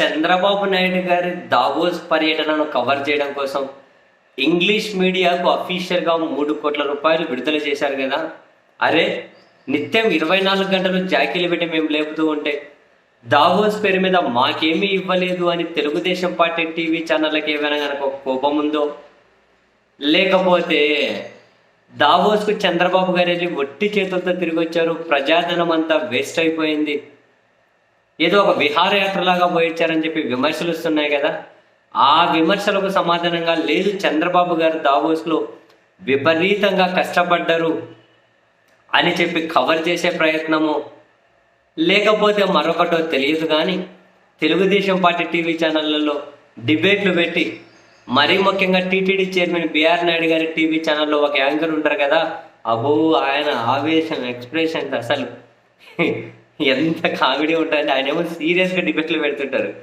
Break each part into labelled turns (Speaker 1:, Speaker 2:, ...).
Speaker 1: చంద్రబాబు నాయుడు గారి దావోస్ పర్యటనను కవర్ చేయడం కోసం ఇంగ్లీష్ మీడియాకు అఫీషియల్గా మూడు కోట్ల రూపాయలు విడుదల చేశారు కదా. అరే నిత్యం ఇరవై నాలుగు గంటలు జాకీలు పెట్టి మేము లేపుతూ ఉంటే దావోస్ పేరు మీద మాకేమీ ఇవ్వలేదు అని తెలుగుదేశం పార్టీ టీవీ ఛానళ్ళకి ఏమైనా కనుక ఒక కోపం ఉందో? లేకపోతే దావోస్కు చంద్రబాబు గారు వెళ్ళి ఒట్టి చేతులతో తిరిగి వచ్చారు. ప్రజాధనం అంతా వేస్ట్ అయిపోయింది. ఏదో ఒక విహారయాత్రలాగా పోయించారని చెప్పి విమర్శలు వస్తున్నాయి కదా. ఆ విమర్శలకు సమాధానంగా లేదు చంద్రబాబు గారు దావోస్లో విపరీతంగా కష్టపడ్డారు అని చెప్పి కవర్ చేసే ప్రయత్నము లేకపోతే మరొకటో తెలియదు కానీ తెలుగుదేశం పార్టీ టీవీ ఛానళ్ళలో డిబేట్లు పెట్టి మరీ ముఖ్యంగా టీటీడీ చైర్మన్ బిఆర్ నాయుడు గారి టీవీ ఛానల్లో ఒక యాంకర్ ఉంటారు కదా అబ్బో ఆయన ఆవేశం ఎక్స్ప్రెషన్స్ అసలు. ఎంత కామెడీ ఉంటుందంటే ఆయన ఏమో సీరియస్గా డిబేట్లు పెడుతుంటారు.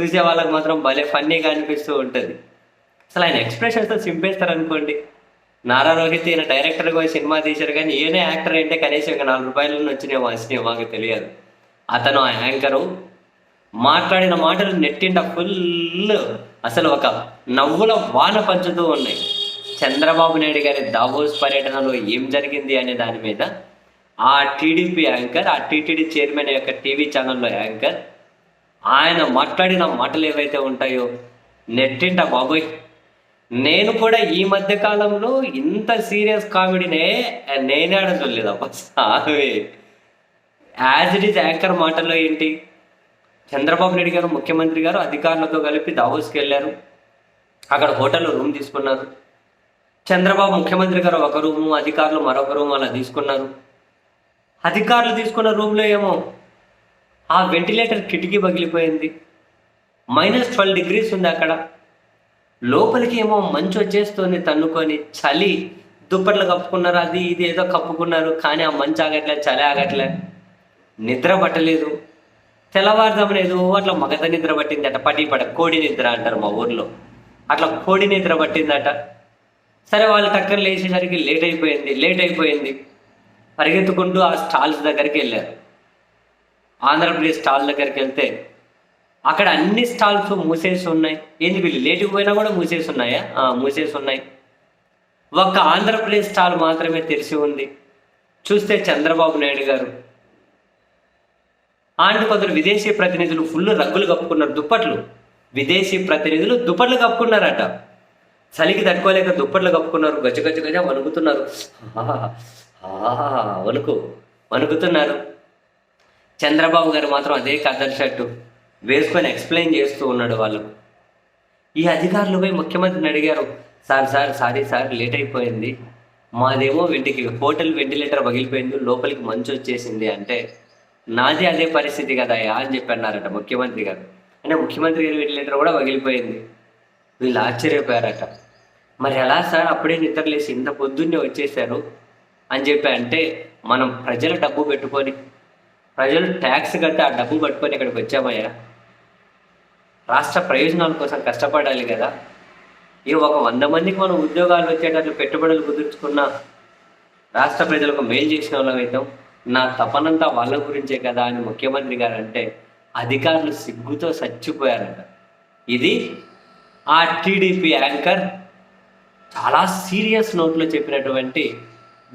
Speaker 1: చూసే వాళ్ళకి మాత్రం భలే ఫన్నీగా అనిపిస్తూ ఉంటుంది. అసలు ఆయన ఎక్స్ప్రెషన్స్తో చింపేస్తారు అనుకోండి నారా రోహిత్ ఈయన డైరెక్టర్గా పోయి సినిమా తీశారు కానీ ఈయనే యాక్టర్ అంటే కనీసం ఇంకా నాలుగు రూపాయలు వచ్చినాయి వచ్చినాయి మాకు తెలియదు. అతను ఆ యాంకరు మాట్లాడిన మాటలు నెట్టింట ఫుల్ అసలు ఒక నవ్వుల వాన పంచుతూ ఉన్నాయి. చంద్రబాబు నాయుడు గారి దావోస్ పర్యటనలో ఏం జరిగింది అనే దాని మీద ఆ టీడీపీ యాంకర్ ఆ టీటీడీ చైర్మన్ యొక్క టీవీ ఛానల్లో యాంకర్ ఆయన మాట్లాడిన మాటలు ఏవైతే ఉంటాయో నెట్టింట బాబోయ్. నేను కూడా ఈ మధ్య కాలంలో ఇంత సీరియస్ కామెడీనే నేనే ఆడలేదు అబ్బా సావే. యాజ్ ఇట్ ఈజ్ యాంకర్ మాటల్లో ఏంటి? చంద్రబాబు నాయుడు గారు ముఖ్యమంత్రి గారు అధికారులతో కలిపి దావోస్కి వెళ్ళారు. అక్కడ హోటల్లో రూమ్ తీసుకున్నారు. చంద్రబాబు ముఖ్యమంత్రి గారు ఒక రూము అధికారులు మరొక రూమ్ అలా తీసుకున్నారు. అధికారులు తీసుకున్న రూమ్లో ఏమో ఆ వెంటిలేటర్ కిటికీ పగిలిపోయింది. మైనస్ ట్వెల్వ్ డిగ్రీస్ ఉంది అక్కడ. లోపలికి ఏమో మంచు వచ్చేస్తుంది తన్నుకొని. చలి దుప్పట్లు కప్పుకున్నారు అది ఇది ఏదో కప్పుకున్నారు కానీ ఆ మంచు ఆగట్లే చలి ఆగట్లే. నిద్ర పట్టలేదు. తెల్లవారుదామని ఏదో అట్లా మగత నిద్ర పట్టిందట పటి పడ కోడి నిద్ర అంటారు మా ఊర్లో. అట్లా కోడి నిద్ర పట్టిందట. సరే వాళ్ళు టక్కర్ లేచేసరికి లేట్ అయిపోయింది లేట్ అయిపోయింది. పరిగెత్తుకుంటూ ఆ స్టాల్స్ దగ్గరికి వెళ్ళారు. ఆంధ్రప్రదేశ్ స్టాల్ దగ్గరికి వెళ్తే అక్కడ అన్ని స్టాల్స్ మూసేసి ఉన్నాయి. ఏంది వీళ్ళు? లేటుకు పోయినా కూడా మూసేసి ఉన్నాయా? మూసేసి ఉన్నాయి. ఒక్క ఆంధ్రప్రదేశ్ స్టాల్ మాత్రమే తెరిచి ఉంది. చూస్తే చంద్రబాబు నాయుడు గారు. ఆంటి కొందరు విదేశీ ప్రతినిధులు ఫుల్ రగ్గులు కప్పుకున్నారు దుప్పట్లు. విదేశీ ప్రతినిధులు దుప్పట్లు కప్పుకున్నారట. చలికి తట్టుకోలేక దుప్పట్లు కప్పుకున్నారు గజ గజ గజ వణుకుతున్నారు. వణుకు వణుకుతున్నారు. చంద్రబాబు గారు మాత్రం అదే కద్దర్ షర్టు వేసుకొని ఎక్స్ప్లెయిన్ చేస్తూ ఉన్నాడు వాళ్ళు. ఈ అధికారులు పోయి ముఖ్యమంత్రిని అడిగారు sir sir sorry sir late అయిపోయింది. మాదేమో వెంటికి హోటల్ వెంటిలేటర్ పగిలిపోయింది లోపలికి మంచు వచ్చేసింది అంటే నాది అదే పరిస్థితి కదా అని చెప్పి అన్నారట ముఖ్యమంత్రి గారు. అంటే ముఖ్యమంత్రి గారి వెంటిలేటర్ కూడా పగిలిపోయింది. వీళ్ళు ఆశ్చర్యపోయారట. మరి ఎలా సార్? అప్పుడే నిద్రలేసి ఇంత పొద్దున్నే వచ్చేసారు అని చెప్పి అంటే మనం ప్రజల డబ్బు పెట్టుకొని ప్రజలు ట్యాక్స్ కట్టి ఆ డబ్బు పట్టుకొని ఇక్కడికి వచ్చామయ్యా. రాష్ట్ర ప్రయోజనాల కోసం కష్టపడాలి కదా. ఈ ఒక వంద మందికి మనం ఉద్యోగాలు వచ్చేటట్లు పెట్టుబడులు కుదుర్చుకున్న రాష్ట్ర ప్రజలకు మేలు చేసిన వాళ్ళమైతే నా తపనంతా వాళ్ళ గురించే కదా అని ముఖ్యమంత్రి గారు అంటే అధికారులు సిగ్గుతో చచ్చిపోయారంట. ఇది ఆ టీడీపీ యాంకర్ చాలా సీరియస్ నోట్లో చెప్పినటువంటి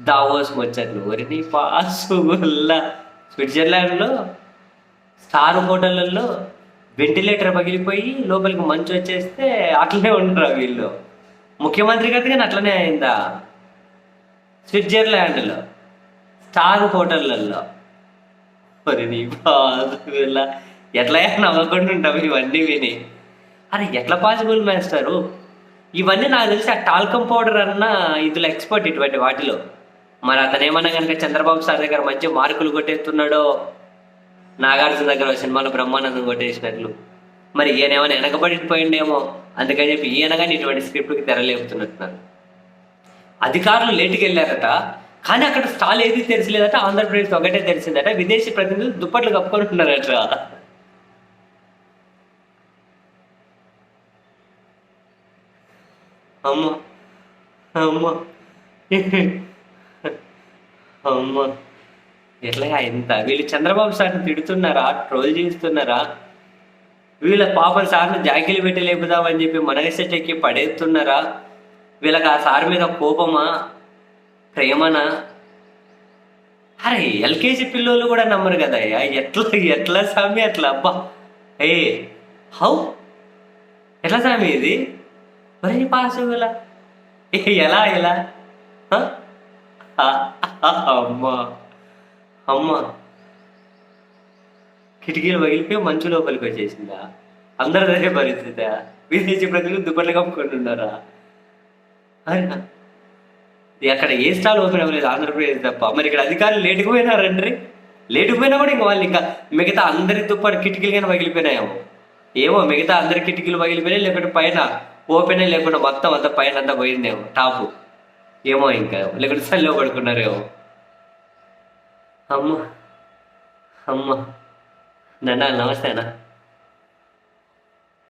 Speaker 1: దావోస్ వచ్చారు ఒరిని పాసుగుల్లా స్విట్జర్లాండ్లో స్టార్ హోటళ్ళల్లో వెంటిలేటర్ పగిలిపోయి లోపలికి మంచు వచ్చేస్తే అట్లనే ఉండరు వీళ్ళు. ముఖ్యమంత్రి గారి కానీ అట్లనే అయిందా? స్విట్జర్లాండ్లో స్టార్ హోటళ్ళల్లో మరి నీ పాసుగుల్లా ఎట్లా నవ్వకుండా ఉంటావు ఇవన్నీ విని. అరే ఎట్లా పాసిబుల్ మేస్తారు ఇవన్నీ నాకు తెలిసి ఆ టాల్కమ్ పౌడర్ అన్న ఇందులో ఎక్స్పర్ట్ ఇటువంటి వాటిలో. మరి అతను ఏమన్నా కనుక చంద్రబాబు సార్ దగ్గర మంచి మార్కులు కొట్టేస్తున్నాడో నాగార్జున దగ్గర సినిమాలో బ్రహ్మానందం కొట్టేసినట్లు. మరి ఈయన ఏమైనా వెనకబడిపోయిండేమో అందుకని చెప్పి ఈయన కానీ ఇటువంటి స్క్రిప్ట్కి తెరలేపుతున్నట్టున్నారు. అధికారులు లేటుకి వెళ్ళారట కానీ అక్కడ స్టాల్ ఏది తెరిచలేదట ఆంధ్రప్రదేశ్ ఒకటే తెలిసిందట విదేశీ ప్రతినిధులు దుప్పట్లు కప్పుకుంటున్నారట అమ్మ అమ్మ. అమ్మో. ఎట్లా ఎంత వీళ్ళు చంద్రబాబు సార్ని తిడుతున్నారా? ట్రోల్ చేస్తున్నారా వీళ్ళ పాపం సార్ని జాకిలు పెట్టి లేపుదామని చెప్పి మనగసెట్ చెక్కి పడేస్తున్నారా? వీళ్ళకి ఆ సార్ మీద కోపమా? ప్రేమనా? అరే ఎల్కేజీ పిల్లోళ్ళు కూడా నమ్మరు కదా ఎట్లా ఎట్లా స్వామి అట్లా? అబ్బా. ఏ హౌ? ఎట్లా స్వామి ఇది? మరి పాస్ ఎలా ఏ, ఎలా ఎలా? అమ్మా. అమ్మా. కిటికీలు పగిలిపోయి మంచు లోపలికి వచ్చేసిందా? అందరి అదే పరిస్థితా? విదేశీ ప్రజలు దుప్పట్లు కప్పుకొని ఉన్నారా అక్కడ ఏ స్టాల్ ఓపెన్ అవ్వలేదు ఆంధ్రప్రదేశ్ తప్ప. మరి ఇక్కడ అధికారులు లేటుకు పోయినారండ్రి లేటుకు పోయినా కూడా ఇంకా వాళ్ళు ఇంకా. మిగతా అందరి దుప్పటి కిటికీలు కానీ పగిలిపోయినాయేమో ఏమో మిగతా అందరి కిటికీలు పగిలిపోయినాయి లేకుంటే పైన ఓపెన్ లేకుండా మొత్తం అంతా పైన అంతా పోయిందేమో. టాపు. ఏమో ఇంకా. లేకుంటే చల్లో పడుకున్నారేమో. అమ్మ. అమ్మ. నాన్న నమస్తే అన్న.